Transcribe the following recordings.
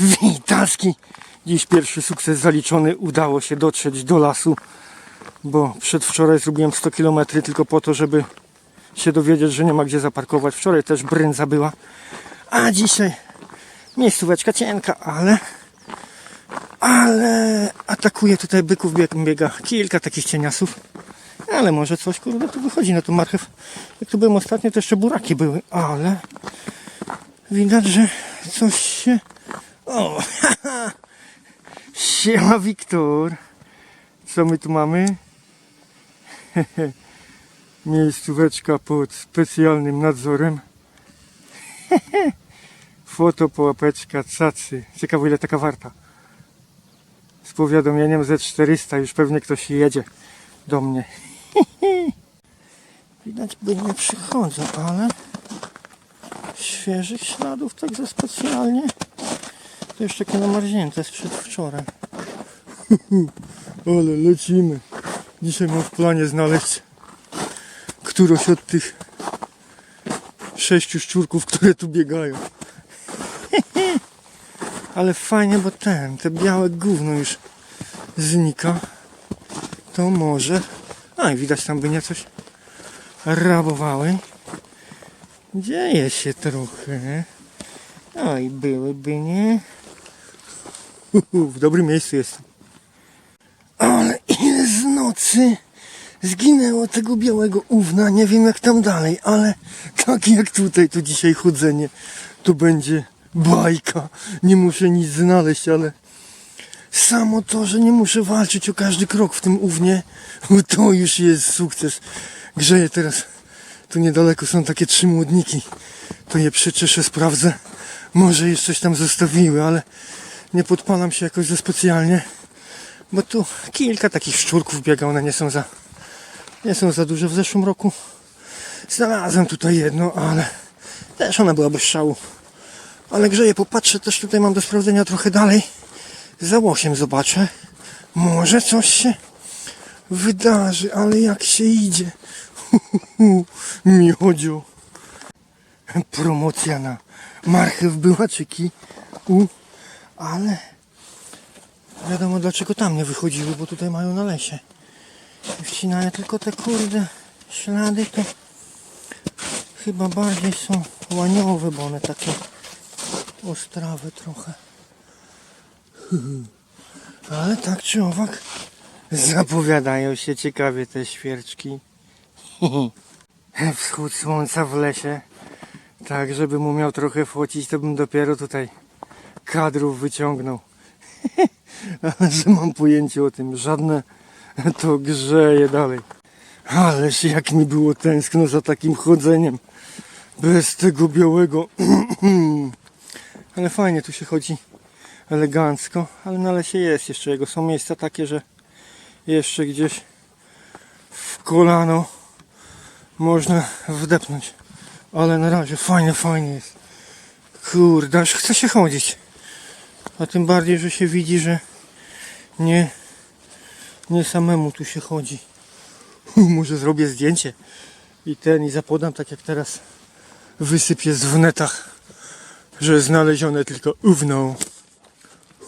Witalski! Dziś pierwszy sukces zaliczony. Udało się dotrzeć do lasu, bo przedwczoraj zrobiłem 100 km tylko po to, żeby się dowiedzieć, że nie ma gdzie zaparkować. Wczoraj też brędza była, a dzisiaj miejscóweczka cienka, ale ale atakuje tutaj byków, bieg, biega kilka takich cieniasów. Ale może coś, kurde, tu wychodzi na tą marchew. Jak tu byłem ostatnio, to jeszcze buraki były, ale widać, że coś się... O. Siema, Wiktor. Co my tu mamy? Miejscóweczka pod specjalnym nadzorem. Fotopołapeczka, cacy. Ciekawe ile taka warta. Z powiadomieniem Z400 już pewnie ktoś jedzie do mnie. Widać by nie przychodzą, ale świeżych śladów tak za specjalnie. To jeszcze takie namarznięte sprzed wczoraj. Ale lecimy. Dzisiaj mam w planie znaleźć którąś od tych sześciu szczurków, które tu biegają. Ale fajnie, bo ten, te białe gówno już znika. To może... A i widać tam by nie coś rabowały. Dzieje się trochę. No i byłyby nie. W dobrym miejscu jestem. Ale ile z nocy zginęło tego białego ówna. Nie wiem jak tam dalej, ale tak jak tutaj to dzisiaj chodzenie, to będzie bajka. Nie muszę nic znaleźć, ale samo to, że nie muszę walczyć o każdy krok w tym ównie, to już jest sukces. Grzeję teraz. Tu niedaleko są takie trzy młodniki. To je przeczeszę, sprawdzę. Może jeszcze coś tam zostawiły, ale nie podpalam się jakoś za specjalnie. Bo tu kilka takich szczurków biega, one nie są za nie są za duże. W zeszłym roku znalazłem tutaj jedno, ale też ona była bez szału. Ale grzeję, popatrzę, też tutaj mam do sprawdzenia trochę dalej. Za łosiem zobaczę. Może coś się wydarzy, ale jak się idzie. Miodzio. Promocja na marchew była u, ale wiadomo dlaczego tam nie wychodziły, bo tutaj mają na lesie. Wcinają tylko te kurde ślady to chyba bardziej są łaniowe, bo one takie ostrawe trochę. Ale tak czy owak zapowiadają się ciekawie te świerczki. Wschód słońca w lesie. Tak, żebym umiał trochę focić, to bym dopiero tutaj kadrów wyciągnął. Ale że mam pojęcie o tym, żadne to grzeje dalej. Ależ jak mi było tęskno za takim chodzeniem. Bez tego białego. Ale fajnie tu się chodzi elegancko, ale na lesie jest jeszcze jego. Są miejsca takie, że jeszcze gdzieś w kolano można wdepnąć. Ale na razie fajnie, fajnie jest. Kurde, aż chce się chodzić. A tym bardziej, że się widzi, że nie, nie samemu tu się chodzi. Może zrobię zdjęcie i ten i zapodam tak jak teraz wysypię z w netach, że znalezione tylko ówną.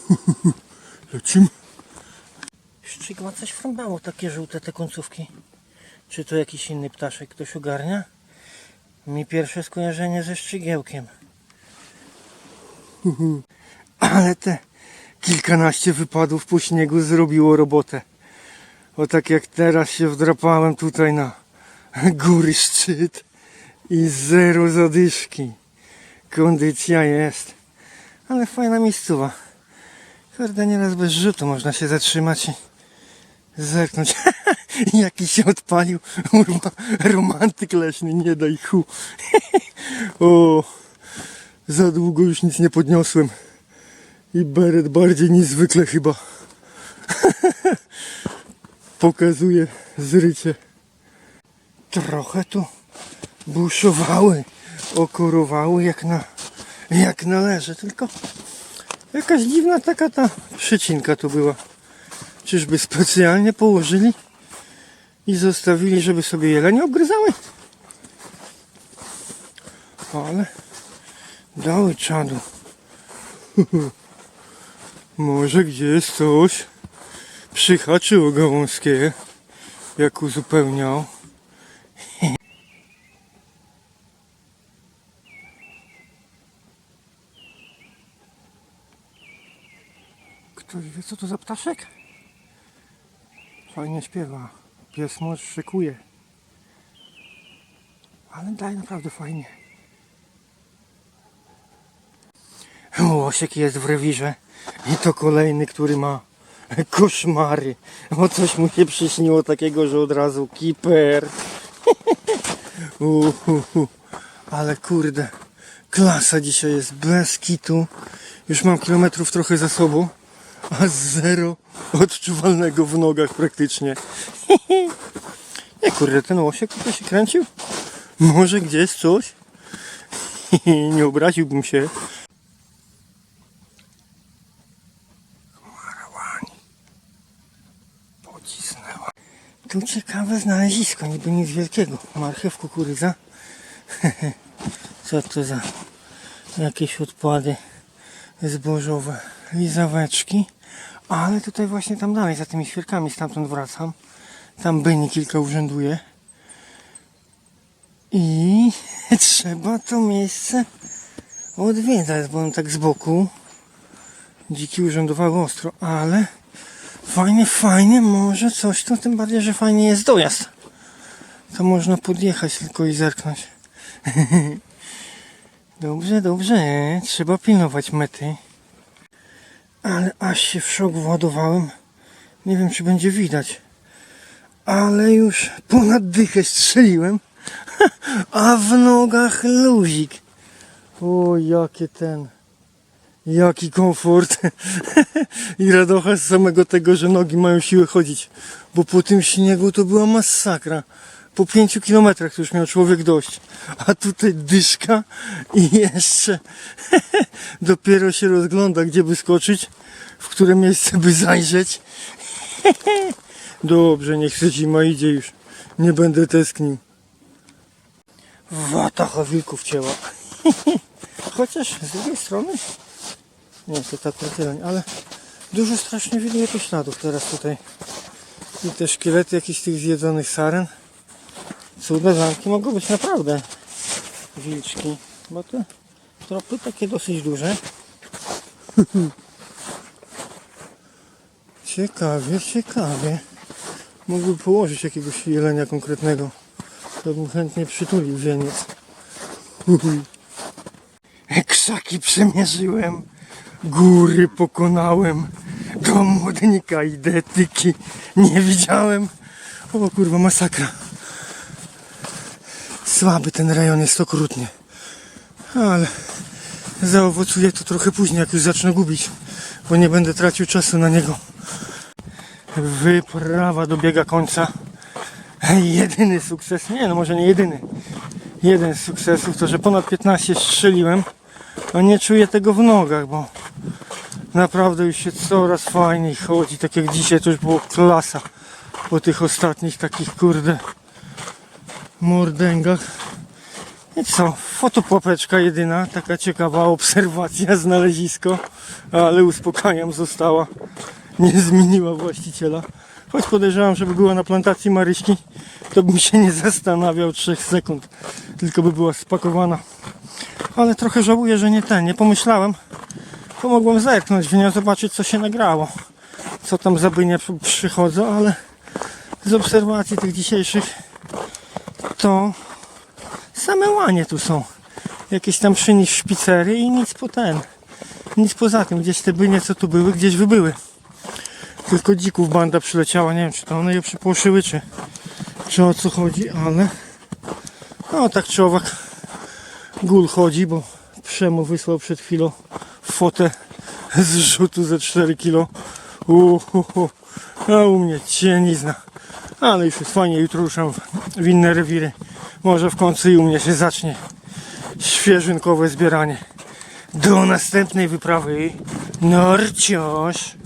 Lecimy. Szczyk ma coś frąbało, takie żółte te końcówki. Czy to jakiś inny ptaszek ktoś ogarnia? Mi pierwsze skojarzenie ze szczygiełkiem. Ale te kilkanaście wypadów po śniegu zrobiło robotę. O tak jak teraz się wdrapałem tutaj na góry szczyt i zero zadyszki. Kondycja jest. Ale fajna miejscowa. Kurde, nieraz bez rzutu można się zatrzymać i zerknąć. Jaki się odpalił. Romantyk leśny, nie daj chu. o, za długo już nic nie podniosłem. I beret bardziej niż zwykle chyba. Pokazuje zrycie. Trochę tu buszowały, okorowały jak na jak należy, tylko jakaś dziwna taka ta przycinka tu była. Czyżby specjalnie położyli i zostawili, żeby sobie jelenie obgryzały? Ale dały czadu. Może gdzieś coś przyhaczyło gałązkie, jak uzupełniał. Ktoś wie co to za ptaszek? Fajnie śpiewa. Pies może szykuje. Ale daje naprawdę fajnie. Łosiek jest w rewirze. I to kolejny, który ma koszmary. Bo coś mu się przyśniło takiego, że od razu kiper. Ale kurde, klasa dzisiaj jest bez kitu. Już mam kilometrów trochę za sobą, a zero odczuwalnego w nogach praktycznie. Nie kurde, ten łosiek tutaj się kręcił? Może gdzieś coś? Nie obraziłbym się. Tu ciekawe znalezisko, niby nic wielkiego. Marchew, kukurydza. Co to za jakieś odpady zbożowe, lizaweczki. Ale tutaj właśnie tam dalej, za tymi świerkami stamtąd wracam. Tam Beni kilka urzęduje. I trzeba to miejsce odwiedzać, bo on tak z boku. Dziki urzędowały ostro, ale fajnie, fajnie, może coś to, tym bardziej, że fajnie jest dojazd. To można podjechać tylko i zerknąć. Dobrze, dobrze, trzeba pilnować mety. Ale aż się w szok władowałem. Nie wiem, czy będzie widać. Ale już ponad dychę strzeliłem. A w nogach luzik. O, jakie ten. Jaki komfort. I radocha z samego tego, że nogi mają siłę chodzić. Bo po tym śniegu to była masakra. Po pięciu kilometrach to już miał człowiek dość. A tutaj dyszka i jeszcze dopiero się rozgląda, gdzie by skoczyć, w które miejsce by zajrzeć. Dobrze, niech się zima idzie już. Nie będę tęsknił. Watacha wilków cięła. Chociaż z drugiej strony, nie to tak tyle, ale dużo strasznie widuje tu śladów teraz tutaj. I te szkielety jakichś tych zjedzonych saren. Cudne zamki mogą być naprawdę wilczki, bo te tropy takie dosyć duże. Ciekawie, ciekawie. Mógłby położyć jakiegoś jelenia konkretnego. To bym chętnie przytulił wieniec. Krzaki przemierzyłem, góry pokonałem, do młodnika i detyki nie widziałem. O kurwa, masakra. Słaby ten rejon jest okrutnie. Ale zaowocuje to trochę później, jak już zacznę gubić, bo nie będę tracił czasu na niego. Wyprawa dobiega końca. Jedyny sukces, nie no może nie jedyny. Jeden z sukcesów to, że ponad 15 strzeliłem, a nie czuję tego w nogach, bo naprawdę już się coraz fajniej chodzi. Tak jak dzisiaj to już było klasa po tych ostatnich takich kurde mordęgach. I co, fotopłapeczka jedyna, taka ciekawa obserwacja, znalezisko, ale uspokajam, została, nie zmieniła właściciela. Choć podejrzewam, żeby była na plantacji Maryśki, to bym się nie zastanawiał 3 sekund, tylko by była spakowana. Ale trochę żałuję, że nie ten, nie pomyślałem, bo mogłem zerknąć w nią, zobaczyć co się nagrało, co tam za przy- przychodzą, ale z obserwacji tych dzisiejszych to same łanie tu są. Jakieś tam przy nich szpicery i nic po ten. Nic poza tym. Gdzieś te bynie co tu były, gdzieś wybyły. Tylko dzików banda przyleciała. Nie wiem czy to one je przypłoszyły, czy, czy o co chodzi, ale no tak czy owak gól chodzi, bo Przemo wysłał przed chwilą fotę z rzutu ze 4 kilo. Uhuhu. A u mnie cienizna. Ale już jest fajnie, jutro ruszam w inne rewiry. Może w końcu i u mnie się zacznie świeżynkowe zbieranie. Do następnej wyprawy. Norcioś.